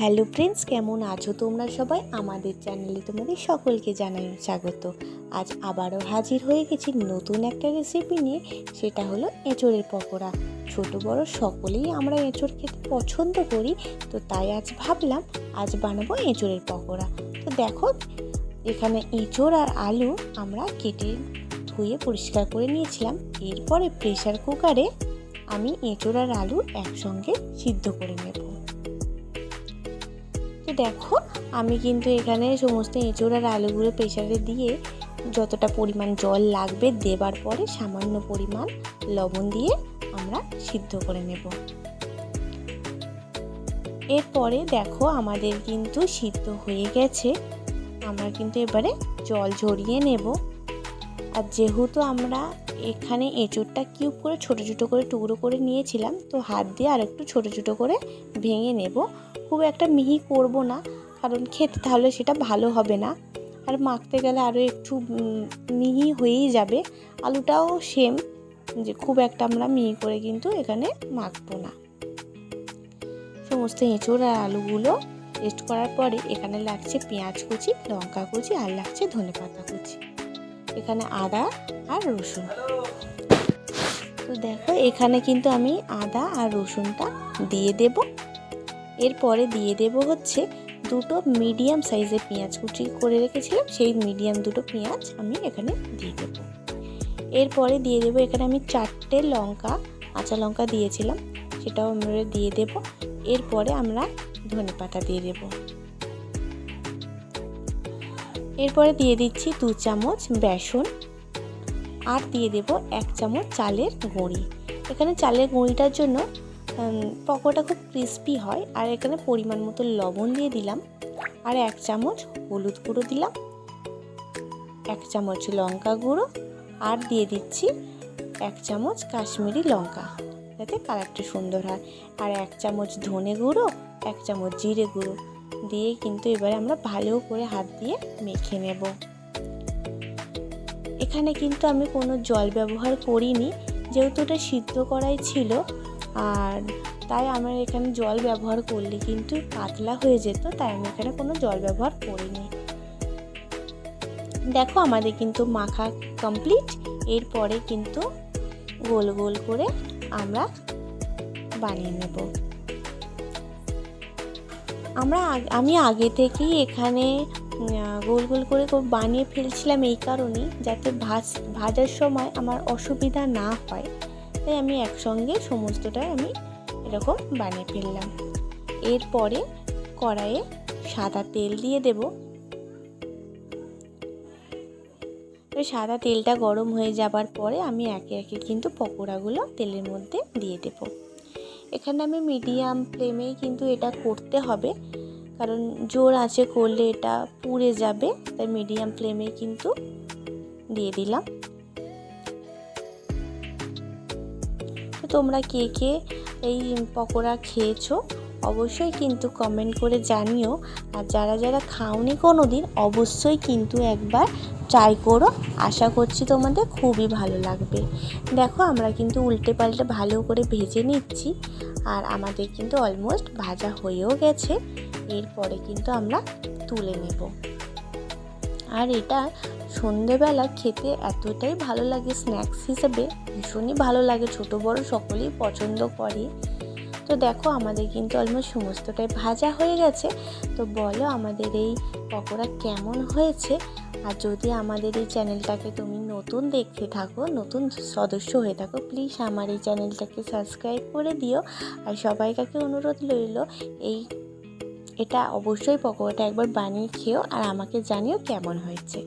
Hello friends, কেমন আছো তোমরা সবাই? আমাদের চ্যানেলে তোমাদের সকলকে জানাই স্বাগত। আজ আবারও হাজির হয়ে গেছি নতুন একটা রেসিপি নিয়ে, সেটা হলো এঁচড়ের পকোড়া। ছোট, বড় সকলেই আমরা এঁচড় খেতে পছন্দ করি, তো তাই আজ ভাবলাম আজ বানাবো এঁচড়ের পকোড়া। তো দেখো, এখানে এঁচড় আর আলু আমরা কেটে ধুয়ে পরিষ্কার করে নিয়েছিলাম। এরপরে প্রেশার কুকারে আমি এঁচড় আর আলু একসঙ্গে সিদ্ধ করে নেব। দেখো, আমি কিন্তু এখানে সমস্ত এঁচড় আর আলুগুলো প্রেশারে দিয়ে যতটা পরিমাণ জল লাগবে দেবার পরে সামান্য পরিমাণ লবণ দিয়ে আমরা সিদ্ধ করে নেব। এরপরে দেখো, আমাদের কিন্তু সিদ্ধ হয়ে গেছে। আমরা কিন্তু এবারে জল ঝরিয়ে নেব। আর যেহেতু আমরা এখানে এঁচড়টা কিউব করে ছোটো ছোটো করে টুকরো করে নিয়েছিলাম, তো হাত দিয়ে আর একটু ছোটো ছোটো করে ভেঙে নেব। খুব একটা মিহি করব না, কারণ খেতে তাহলে সেটা ভালো হবে না। আর মাখতে গেলে আরও একটু মিহি হয়েই যাবে। আলুটাও সেম যে খুব একটা আমরা মিহি করে কিন্তু এখানে মাখবো না। সমস্ত এঁচড় আর আলুগুলো টেস্ট করার পরে এখানে লাগছে পেঁয়াজ কুচি, লঙ্কা কুচি আর লাগছে ধনে পাতা কুচি। এখানে আদা আর রসুন। তো দেখো এখানে কিন্তু আমি আদা আর রসুনটা দিয়ে দেব। এরপরে দিয়ে দেব হচ্ছে দুটো মিডিয়াম সাইজের পেঁয়াজ কুচি করে রেখেছিলাম, সেই মিডিয়াম দুটো পেঁয়াজ আমি এখানে দিয়ে দেব। এরপরে দিয়ে দেব এখানে আমি চারটে লঙ্কা, কাঁচা লঙ্কা দিয়েছিলাম, সেটাও আমরা দিয়ে দেব। এরপরে আমরা ধনে পাতা দিয়ে দেব। এরপরে দিয়ে দিচ্ছি দু চামচ বেসন, আর দিয়ে দেব এক চামচ চালের গুঁড়ি। এখানে চালের গুঁড়িটার জন্য পকোড়াটা খুব ক্রিস্পি হয়। আর এখানে পরিমাণ মতো লবণ দিয়ে দিলাম। আর এক চামচ হলুদ গুঁড়ো দিলাম। এক চামচ লঙ্কা গুঁড়ো। আর দিয়ে দিচ্ছি এক চামচ কাশ্মীরি লঙ্কা, যাতে কালারটা সুন্দর হয়। আর এক চামচ ধনে গুঁড়ো, এক চামচ জিরে গুঁড়ো। দিয়ে কিন্তু এবারে আমরা ভালো করে হাত দিয়ে মেখে নেব। এখানে কিন্তু আমি কোনো জল ব্যবহার করিনি। যেহেতু এটা সিদ্ধ করাই ছিল আর তাই আমার এখানে জল ব্যবহার করলে কিন্তু পাতলা হয়ে যেত, তাই আমি এখানে কোনো জল ব্যবহার করিনি। দেখো আমাদের কিন্তু মাখা কমপ্লিট এরপরে কিন্তু গোল গোল করে আমরা বানিয়ে নেব। আমরা আমি আগে থেকেই এখানে গোল গোল করে বানিয়ে ফেলছিলাম এই কারণেই, যাতে ভাজ, ভাজার সময় আমার অসুবিধা না হয়। তাই আমি একসঙ্গে সমস্তটাই আমি এরকম বানিয়ে ফেললাম। এরপরে কড়াইয়ে সাদা তেল দিয়ে দেব। সাদা তেলটা গরম হয়ে যাবার পরে আমি একে একে কিন্তু পকোড়াগুলো তেলের মধ্যে দিয়ে দেব। এখানে আমি মিডিয়াম ফ্লেমেই কিন্তু এটা করতে হবে, কারণ জোর আছে করলে এটা পুড়ে যাবে, তাই মিডিয়াম ফ্লেমে কিন্তু দিয়ে দিলাম। তোমরা কে কে এই পকোড়া খেয়েছো, অবশ্যই কিন্তু কমেন্ট করে জানিও। আর যারা যারা খাওনি কোনো দিন অবশ্যই কিন্তু একবার ট্রাই করো। আশা করছি তোমাদের খুবই ভালো লাগবে। দেখো, আমরা কিন্তু উল্টে পাল্টে ভালো করে ভেজে নিচ্ছি। আর আমাদের কিন্তু অলমোস্ট ভাজা হয়েও গেছে। এরপরে কিন্তু আমরা তুলে নেব। আর এটা সন্ধেবেলা খেতে এতটাই ভালো লাগে স্ন্যাক্স হিসেবে ভীষণই ভালো লাগে, ছোট বড় সকলেই পছন্দ করে। তো দেখো আমাদের কিন্তু অলমোস্ট সমস্তটাই ভাজা হয়ে গেছে। তো বলো আমাদের এই পকোড়া কেমন হয়েছে? আর যদি আমাদের এই চ্যানেলটাকে তুমি নতুন দেখতে থাকো, নতুন সদস্য হয়ে থাকো প্লিজ আমার এই চ্যানেলটাকে সাবস্ক্রাইব করে দিও। আর সবাই কাছে অনুরোধ রইল, এই এটা অবশ্যই পকোড়াটা একবার বানিয়ে খেও আর আমাকে জানিও কেমন হয়েছে।